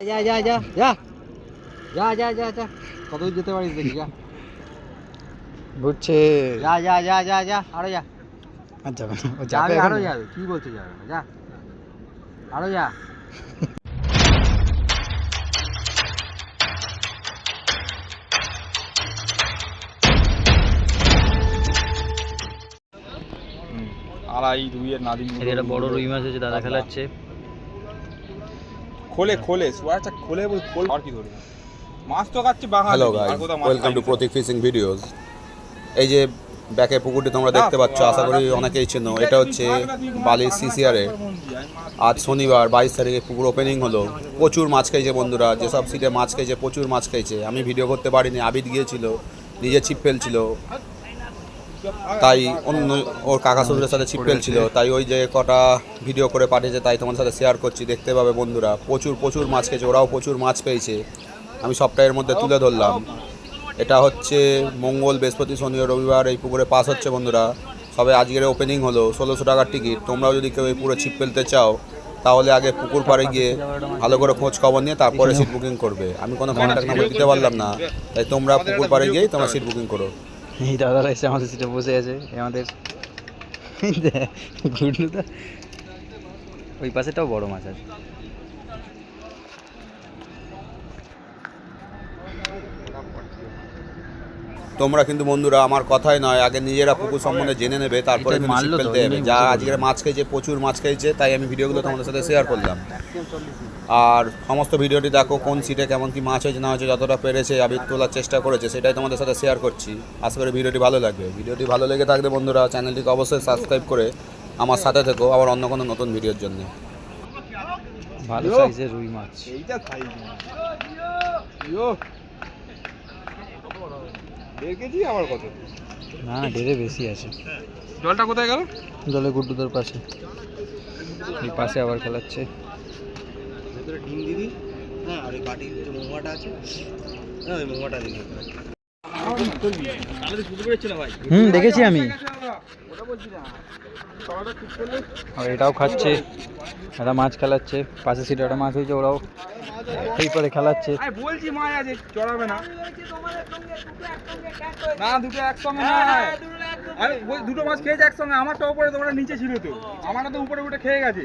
যা যা যা যা। যা যা যা যা। কত যেতে পারিস দেখি যা। ঘুরছে যা যা যা যা যা আরও যা। আর যাবে না ও যাবে যাবে আরও যাবে কি বলছে যাবে যা আরও যা। আড়াই দুইয়ের নাদিম এদিকে একটা বড় রুই মাছ আছে দাদা খেলাচ্ছে। খোলে খোলে সোয়াটা খোলে খোল আর কি ধরে মাছ তো খাচ্ছে Bangali welcome to Pratik fishing videos এই যে ব্যাকে পুকুরটি তোমরা দেখতে পাচ্ছ আশা করি অনেকেই চেনো। এটা হচ্ছে বালির সিসিআরে। আজ শনিবার বাইশ তারিখে পুকুর ওপেনিং হলো। প্রচুর মাছ খাইছে বন্ধুরা। যেসব সিটে মাছ খাইছে প্রচুর মাছ খাইছে আমি ভিডিও করতে পারিনি। আবিদ গিয়েছিল নিজে ছিপ ফেলছিল। তাই অন্য ওর কাকা শ্বশুরের সাথে ছিপ ফেলছিল। তাই ওই যে কটা ভিডিও করে পাঠিয়েছে তাই তোমার সাথে শেয়ার করছি দেখতে পাবে বন্ধুরা। প্রচুর প্রচুর মাছ খেয়েছে ওরাও প্রচুর মাছ পেয়েছে। আমি সবটা এর মধ্যে তুলে ধরলাম। এটা হচ্ছে মঙ্গল বৃহস্পতি শনি রবিবার এই পুকুরে পাস হচ্ছে বন্ধুরা। সবে আজকের ওপেনিং হলো ষোলোশো টাকার টিকিট তোমরাও যদি কেউ এই পুরো ছিপ ফেলতে চাও তাহলে আগে পুকুর পাড়ে গিয়ে ভালো করে খোঁজ খবর নিয়ে তারপরে সিট বুকিং করবে। আমি কোনো কন্ট্যাক্ট নাম্বার দিতে পারলাম না তাই তোমরা পুকুর পাড়ে গিয়েই তোমরা সিট বুকিং করো। এই দাদারা এসে আমাদের সিটে বসে আছে আমাদের গুডলুদা ওই পাশেটাও বড় মাছ আছে। তোমরা কিন্তু বন্ধুরা আমার কথাই নয় আগে নিজেরা পুকুর সম্বন্ধে জেনে নেবে তারপরে কিন্তু ফেলতে হবে। যা আজকের মাছ খেয়েছে প্রচুর মাছ খেয়েছে তাই আমি ভিডিওগুলো তোমাদের সাথে শেয়ার করলাম। আর সমস্ত ভিডিওটি দেখো কোন সিটে কেমন কি মাছ হয়েছে না হয়েছে যতটা পেরেছে আবির তোলার চেষ্টা করেছে সেটাই তোমাদের সাথে শেয়ার করছি। আশা করি ভিডিওটি ভালো লাগবে। ভিডিওটি ভালো লেগে থাকলে বন্ধুরা চ্যানেলটিকে অবশ্যই সাবস্ক্রাইব করে আমার সাথে থেকো আবার অন্য কোনো নতুন ভিডিওর জন্য। ভালো সাইজের রুই মাছ। এইটা খাই। দেড় কেজি আবার কত? না ডেরে বেশি আছে। জলটা কোথায় গেল? জলে গুড্ডুদের পাশে। এই পাশে আবার খেলাচ্ছে। ভেতরে ডিম দিবি হ্যাঁ আর ওই বাটির যে মোমাটা আছে হ্যাঁ ওই মোমাটা দিবি হুম দেখেছি আমি। আর এটাও খাচ্ছে। একটা মাছ খেলাচ্ছে। পাশে সিটে একটা মাছ হয়েছে ওরাও সেই পরে খেলাচ্ছে। বলছি মাছ আছে চড়াবে না। না দুটো একসঙ্গে না আরে ওই দুটো মাছ খেয়েছে একসঙ্গে আমারটা উপরে তোমরা নিচে ছিল তো। আমারটা তো উপরে উঠে খেয়ে গেছে।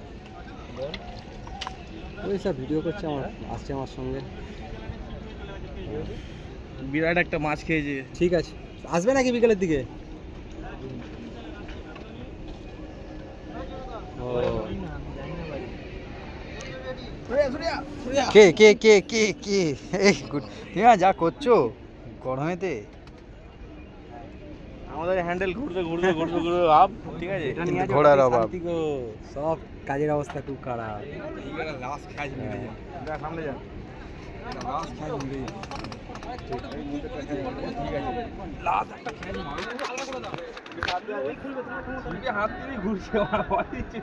ওই সব ভিডিও করছে আমার আসছে আমার সঙ্গে। বিরাট একটা মাছ খেয়েছে। ঠিক আছে। আসবে নাকি বিকেলের দিকে? কে কে কে কে কে? এই গুড। হ্যাঁ যা করছ গরমেতে। আমাদের হ্যান্ডেল ঘুরতে ঘুরতে ঘুরতে ঘুরতে ভাব ঠিক আছে? এটা ঘোড়ার অভাব। সব কাজের অবস্থা খুব খারাপ। লাস্ট কাজ মিলে যায় সামনে যান। লাস্ট কাজ মিলে হাত দিয়ে ঘুরছে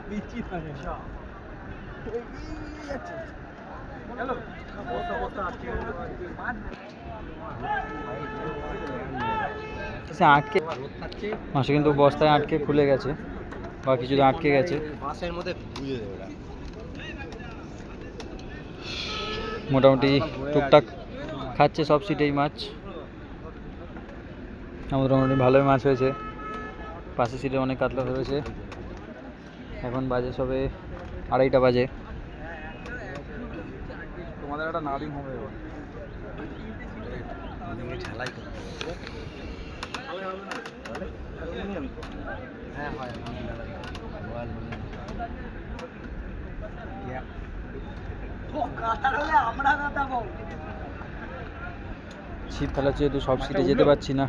দিচ্ছি না হ্যালো বস্তা বস্তা মাসে কিন্তু বস্তায় আটকে খুলে গেছে বা কিছুতে আটকে গেছে। বাসের মধ্যে বুঝে দেবে ওরা। মোটামুটি টুকটাক খাচ্ছে সব সিটেই মাছ। আমাদের মোটামুটি ভালোই মাছ হয়েছে। পাশের সিটে অনেক কাতলা ধরেছে। এখন বাজে সবে আড়াইটা বাজে। তোমাদের একটা নাদিম হবে ঝালাই করতে হ্যাঁ হয় ছিপ ফেলাচ্ছে যেহেতু সব সিটে যেতে পারছি না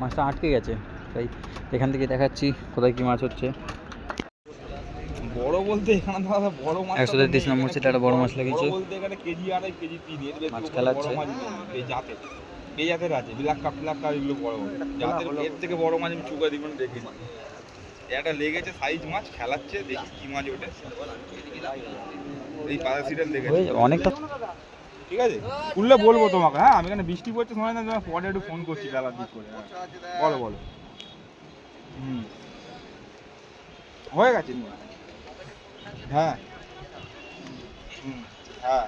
মাছটা আটকে গেছে তাই এখান থেকে দেখাচ্ছি কোথায় কি মাছ হচ্ছে। বড় বলতে এখানে দাদা বড় মাছ নম্বর সিটে একটা বড় মাছ লেগেছে। বড় বলতে এখানে কেজি আড়াই কেজি তিন এর বেশি মাছ খেলাচ্ছে। এই এই জাতের আছে বিলাক কাপ বিলাক কাপ এগুলো বড় বড় জাতের এর থেকে বড় মাছ আমি চুকা দিবেন দেখিনি একটা লেগেছে সাইজ মাছ খেলাচ্ছে দেখি কি মাছ ওঠে। এই পাড়া সিরিয়াল দেখেছি হয়ে যাবে অনেকটা ঠিক আছে? উঠলে বলব তোমাকে হ্যাঁ আমি এখানে বৃষ্টি পড়ছে সময় না তোমার পরে একটু ফোন করছি বেলার দিক করে হ্যাঁ। বলো বলো। হুম। হয়ে গেছে হ্যাঁ। হুম। হ্যাঁ।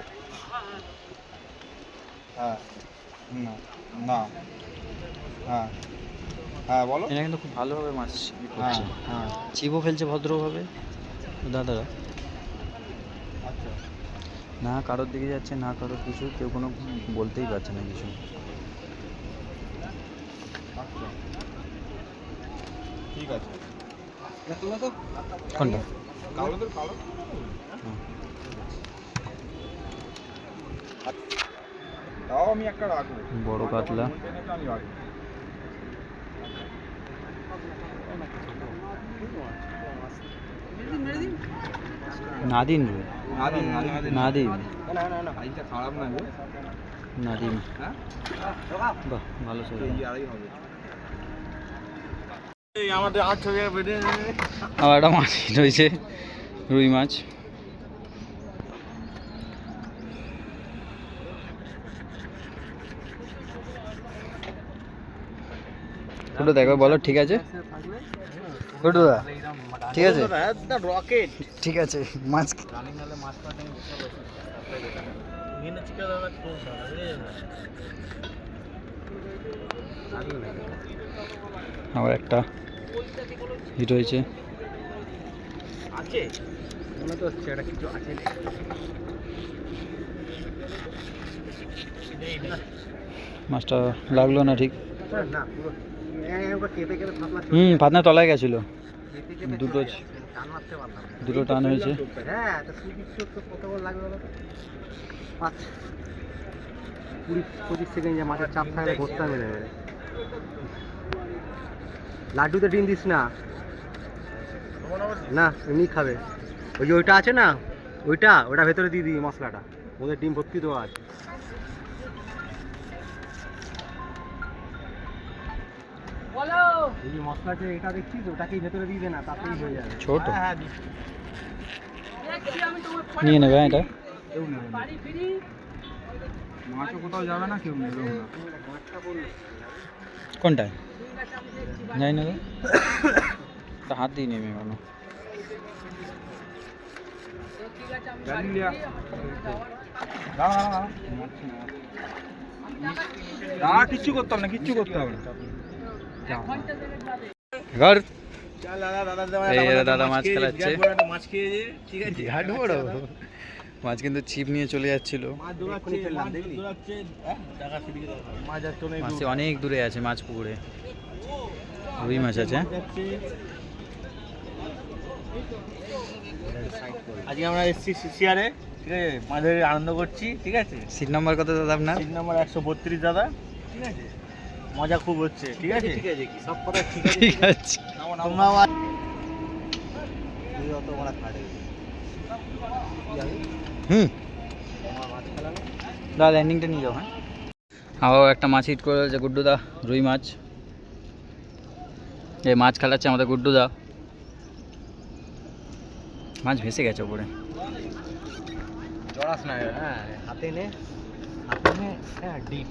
হ্যাঁ। না না। হ্যাঁ। হ্যাঁ বলো। এরা কিন্তু খুব ভালোভাবে মাছ হ্যাঁ করছে। হ্যাঁ। চিপও ফেলছে ভদ্রভাবে। দাদারা। আচ্ছা। না কারোর দিকে যাচ্ছে না কারোর কিছু। কেউ কোনো বলতেই পারছে না কিছু। আচ্ছা। ঠিক আছে। কোনটা? কালো কালো হুম। তাও আমি একটা রাখব। বড় কাতলা। আমি রাখব। নাদিম নাদিম নাদিম খারাপ না গো। নাদিম। হ্যাঁ? বাহ ভালো আমাদের আট ছবি আবার একটা মাছ রয়েছে রুই মাছ। ওটা দেখো বলো ঠিক আছে? দা ঠিক আছে? রকেট ঠিক আছে মাছ আবার একটা হিট হয়েছে। আছে? মনে তো হচ্ছে এটা কিছু আছে। মাছটা লাগল না ঠিক? না পুরো হুম ফাতনা তলায় গেছিল। দুটো দুটো টান হয়েছে। কুড়ি পঁচিশ সেকেন্ড যে মাঠের চাপ থাকলে ঘুরতাম মেনে মেরে লাড্ডু তো ডিম দিস না। না, এমনি খাবে। ওই যে ওইটা আছে না, ওইটা, ওটা ভেতরে দিয়ে দিই মশলাটা। ওদের ডিম ভর্তি দেওয়া আছে। এই যে মশলা যে এটা দেখছিস ওটাকেই ভেতরে দিয়ে দে না তাতেই হয়ে যাবে। ছোট। হ্যাঁ, হ্যাঁ দিচ্ছি। নিয়ে নেবে হ্যাঁ এটা? কেউ নেবে না। মাছও কোথাও যাবে না কেউ নেবেও না। কোনটায় যাই না তো হাত দিয়ে নেবে কেন ভ্যালিলিয়া দাঁড়া দাঁড়া। দাঁড়া কিচ্ছু করতে হবে না কিচ্ছু করতে হবে না। যাও। দাদা মাছ মাছ কিন্তু ছিপ নিয়ে চলে যাচ্ছিল। মাছ হ্যাঁ, অনেক দূরে। আছে মাছ পুকুরে। রুই মাছ আছে। আজকে আমরা এসছি শিয়ারে ঠিক আছে? মাঝে আনন্দ করছি ঠিক আছে? সিট নাম্বার কত দাদা আপনার? সিট নাম্বার একশো বত্রিশ দাদা ঠিক আছে? মজা খুব হচ্ছে ঠিক আছে? ঠিক আছে কি সব কথা ঠিক আছে। ঠিক আছে। তোমরাও তুই অত বড় খাটে হুম। আমার মাছ খেলানো দাদা ল্যান্ডিংটা নিয়ে যাও হ্যাঁ? একটা মাছ হিট করে রয়েছে গুড্ডুদা রুই মাছ। এই মাছ খেলাচ্ছে আমাদের গুড্ডুদা। মাছ ভেসে গেছে ওপরে জড়াস না হ্যাঁ হাতে নে হাতে নে হ্যাঁ ডিপ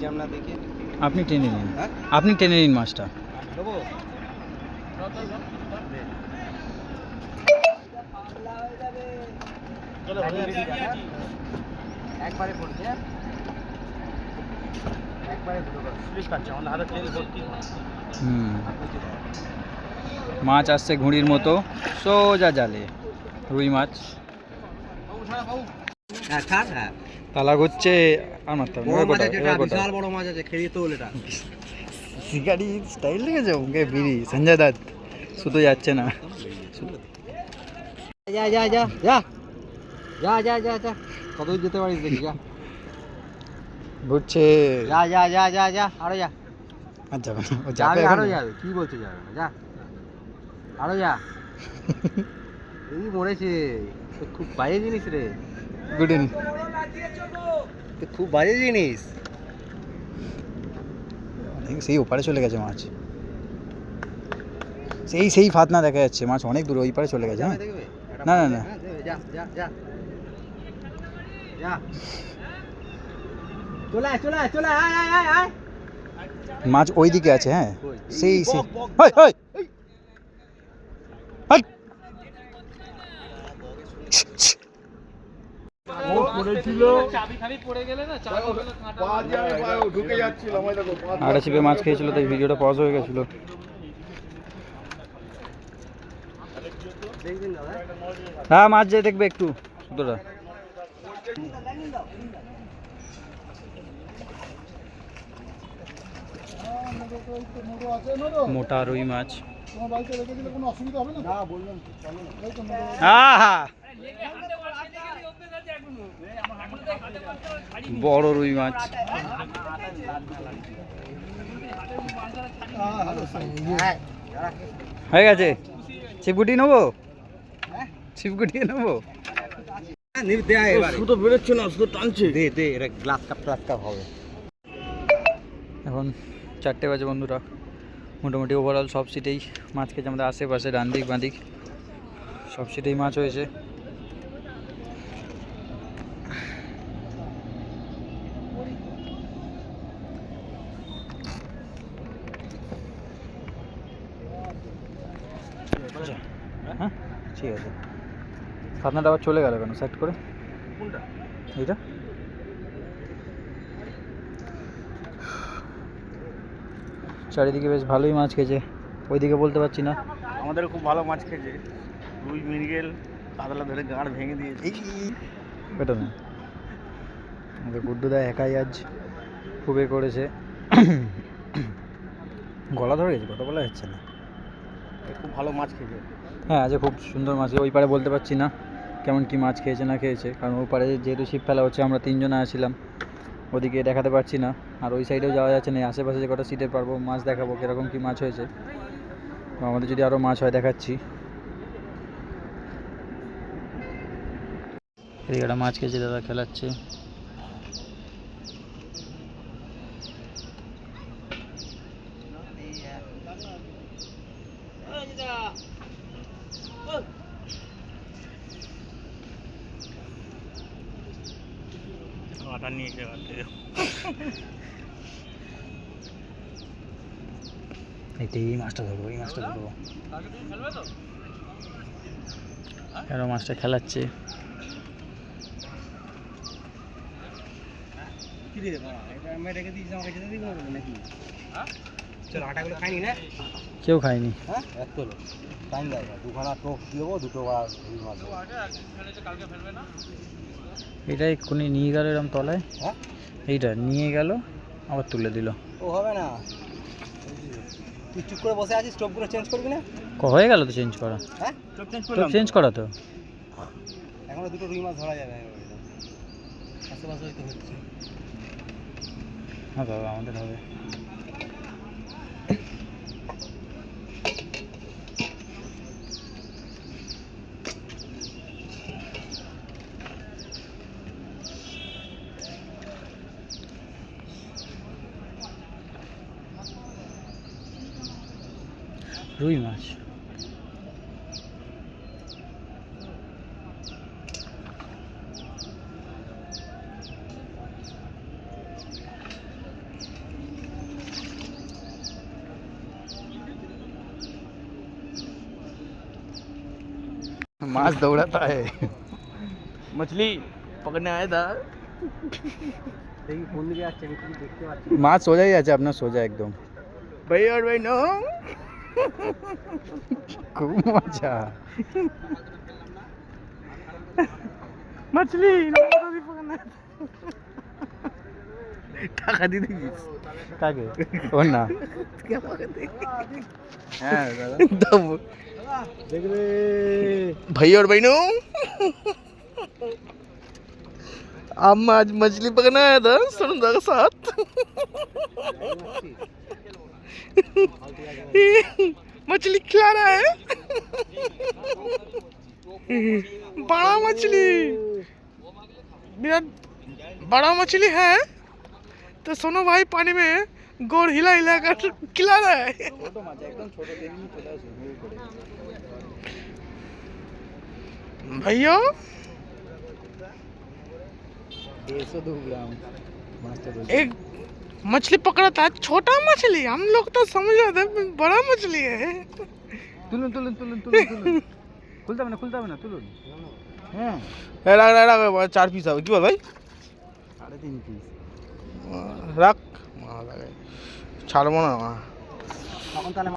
জাম না দেখে? আপনি টেনে নিন। হ্যাঁ? আপনি টেনে নিন মাছটা একবারে পড়ছে? একবারে স্লিপ কাটছে আমাদের হাতে তেল ভর্তি। হুম। মাছ আসছে ঘুড়ির মতো। সোজা জালে। রুই মাছ। হ্যাঁ হ্যাঁ। তালা আর মারতে এটা বিশাল বড় মাছ আছে খেয়ে তোল এটা। শিকারি স্টাইল লেগেছে ওকে বিড়ি সঞ্জয় দত্ত। শুধু যাচ্ছে না। যা যা যা যা। যা যা যা যা। কত যেতে পারিস দেখি যা। ঘুরছে। যা যা যা যা যা আরও যা। না। ও যাবে আরও। যাবে। কি বলছে যাবে যা। আরও যা। এই মরেছে। খুব বাজে জিনিস রে। গুড ইন তো খুব বাজে জিনিস সেই ওপারে চলে গেছে মাছ সেই সেই ফাতনা দেখা যাচ্ছে মাছ অনেক দূরে ওই পারে চলে গেছে হ্যাঁ দেখবে না, না, না। হ্যাঁ, দেখবে, যা যা যা যা চলে আয় চলে আয় চলে আয় আয় আয় আয় মাছ ওই দিকে আছে হ্যাঁ কই? সেই এই সেই বক, বক, হাই হাই হাই আটা চিপে মাছ খেয়েছিল তাই ভিডিওটা পজ হয়ে গেছিল। হ্যাঁ মাছ যে দেখবে একটু সুতোটা মোটা রুই মাছ। আহা! বড় রুই মাছ। হয়ে গেছে? ছিপগুটি নেব? ছিপগুটি নেব? শুধু বেরোচ্ছে না শুধু টানছে। দে দে এটা গ্লাস কাপ গ্লাস কাপ হবে। এখন চারটে বাজে বন্ধুরা। মোটামুটি ওভারঅল সব সিটেই মাছ খেয়েছে আমাদের আশেপাশে ডান দিক বাঁ দিক সব সিটেই মাছ হয়েছে। ফাতনাটা আবার চলে গেল কেন? সেট করে? কোনটা? এইটা? চারিদিকে বেশ ভালোই মাছ খেয়েছে। ওইদিকে বলতে পারছি না। আমাদের খুব ভালো মাছ খেয়েছে। রুই মৃগেল কাতলা ধরে গাঁড় ভেঙে দিয়েছে। এটা না। আমাদের গুড্ডুদা একাই আজ খুবই করেছে। গলা ধরে গেছে কথা বলা যাচ্ছে না। খুব ভালো মাছ খেয়েছে। হ্যাঁ আজ খুব সুন্দর মাছ। ওই পারে বলতে পারছি না। কেমন কি মাছ খেয়েছে, না খেয়েছে, কারণ ওই পাড়ে যেহেতু ছিপ ফেলা হচ্ছে, আমরা তিনজনে আসছিলাম। ওদিকে দেখাতে পারছি না। আর ওই সাইডেও যাওয়া যাচ্ছে না আশেপাশে যে কটা সিটে পারব, মাছ দেখাবো, কীরকম কী মাছ হয়েছে। আমাদের যদি আরও মাছ হয়, দেখাচ্ছি। এদিকে একটা মাছ খেয়েছে, দাদা খেলাচ্ছে আটা নিয়ে এসে এইটা এই মাছটা ধরবো এই মাছটা ধরবো আরও মাছটা খেলাচ্ছে কি রে বাবা এটা আমি রেখে দিয়েছি আমাকে যেতে দিবি না নাকি চল আটাগুলো খাইনি না কেউ খায়নি হ্যাঁ এক কিলো টাইম লাগে দুখানা টোপ দিয়ে দেবো দুটো বা রুই মাছ দেবো। এটা এক্ষুনি নিয়ে গেল এরম তলায়। হ্যাঁ? এইটা নিয়ে গেল আবার তুলে দিল। ও হবে না। তুই চুপ করে বসে আছিস স্টোভগুলো চেঞ্জ করবি না? হয়ে গেল তো চেঞ্জ করা। হ্যাঁ? তো। চেঞ্জ করা তো? এখনও দুটো রুই মাছ ধরা যাবে। আশেপাশে হয়তো হচ্ছে। হ্যাঁ বাবা, আমাদের হবে। রুই মাছ। माछ दौड़ाता है मछली पकड़ने आया था দেখি কোন দিকে আসছে আমি কিছু দেখতে পাচ্ছি মাছ সোজাই আছে আপনার সোজা একদম ভাই আর ভাই নো খুব মজা मछली টাকা দিয়ে দিস কাকে ওর না হ্যাঁ দাদা দেখবে भाई और बहनों। अब मैं आज मछली पकड़ने आया था सुनंदा के साथ। मछली खिला रहा है। बड़ा मछली। बिराट बड़ा मछली है। तो सोनो भाई, पानी में गोड़ हिला हिला कर खिला रहा है। রয়েছে एक मछली पकड़ा था छोटा मछली हम लोग तो समझ रहे थे बड़ा मछली है তুলুন তুলুন তুলুন তুলুন তুলুন খুলতে হবে না খুলতে হবে না তুলুন হ্যাঁ রাখ রাখ রাখ চার পিস হবে কি বল ভাই সাড়ে তিন পিস রাখ ছাড়বো না তখন তাহলে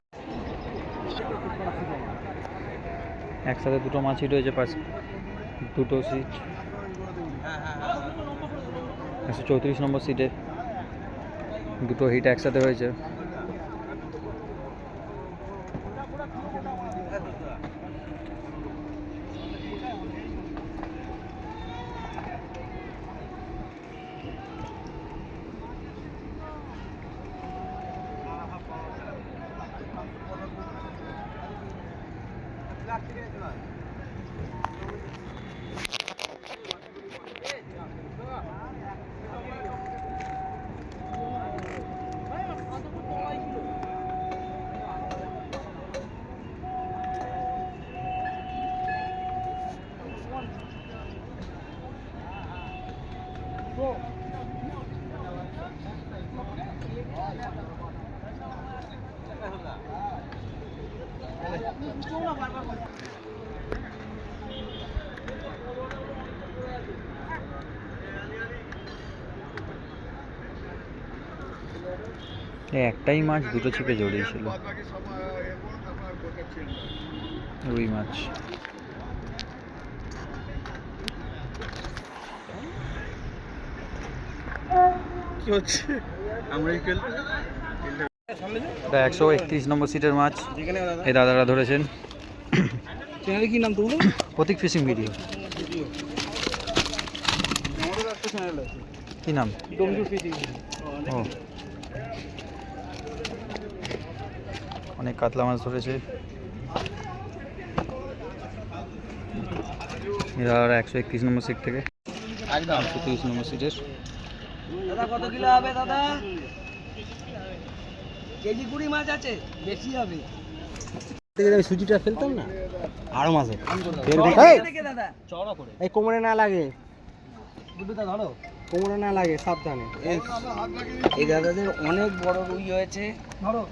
একসাথে দুটো মাছই রয়েছে পাশ দুটো সিট একশো চৌত্রিশ নম্বর সিটে দুটো হিট একসাথে হয়েছে। এই একটাই মাছ দুটো ছিপে জড়িয়েছিল। রুই মাছ। কি হচ্ছে? এটা একশো একত্রিশ নম্বর সিটের মাছ। এই দাদারা ধরেছেন। চ্যানেলে কি নাম তোমার প্রতীক ফিশিং ভিডিও কি নাম? ও। অনেক কাতলা মাছ ধরেছে। এরা একশো একত্রিশ নম্বর সিট থেকে। একদম। একশো তিরিশ নম্বর সিটের। দাদা কত কিলো হবে দাদা? কেজি কুড়ি মাছ আছে বেশি হবে। আমি সুজিটা ফেলতাম না? আরও মাছ এই! কোমরে না লাগে। ধরো। কোমরে না লাগে সাবধানে। এই দাদাদের অনেক বড় রুই হয়েছে।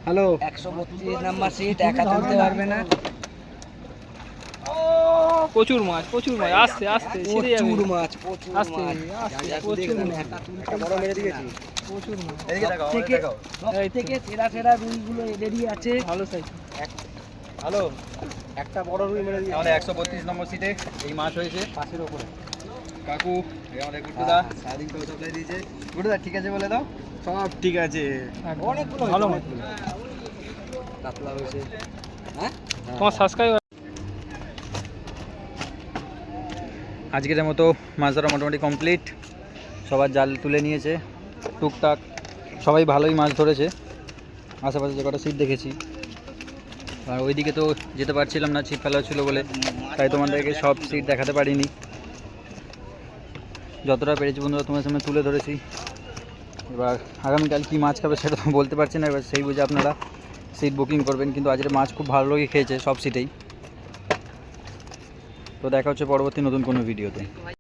হ্যালো। একশো বত্রিশ নাম্বার সিট একা তুলতে পারবে না। প্রচুর মাছ প্রচুর মাছ। আসতে আসতে ছিঁড়ে যাবে। প্রচুর মাছ প্রচুর আস্তে, মাছ। যা প্রচুর মাছ। বড় মেরে দিয়েছি। প্রচুর মাছ। সব থেকে সব থেকে সেরা সেরা রুইগুলো এদেরই আছে। ভালো সাইজ হ্যালো একটা বড় রুই মেরে দিয়ে আমাদের একশো বত্রিশ নম্বর সিটে এই মাছ হয়েছে। পাশের ওপরে। কাকু এই আমাদের গুড্ডুদা। সারাদিন করে সাপ্লাই দিয়েছে। গুড্ডুদা ঠিক আছে বলে দাও? সব ঠিক আছে। অনেকগুলো ভালো ভালো মাছ। কাতলা হয়েছে। হ্যাঁ? তোমার সাবস্ক্রাইব আজকের মতো মাছ ধরা মোটামুটি কমপ্লিট সবার জাল তুলে নিয়েছে, টুকটাক। সবাই ভালোই মাছ ধরেছে। আশেপাশে যে কটা সিট দেখেছি। আর ওইদিকে তো যেতে পারছিলাম না ছিপ ফেলা ছিল বলে। তাই তোমাদেরকে সব সিট দেখাতে পারিনি। যতটা পেরেছি বন্ধুরা তোমার সামনে তুলে ধরেছি। এবার আগামীকাল কী মাছ খাবে সেটা বলতে পারছি না, এবার সেই বুঝে আপনারা সিট বুকিং করবেন। কিন্তু আজকের মাছ খুব ভালো ভালোই খেয়েছে সব সিটেই তো দেখা হচ্ছে পরবর্তী নতুন কোনো ভিডিওতে।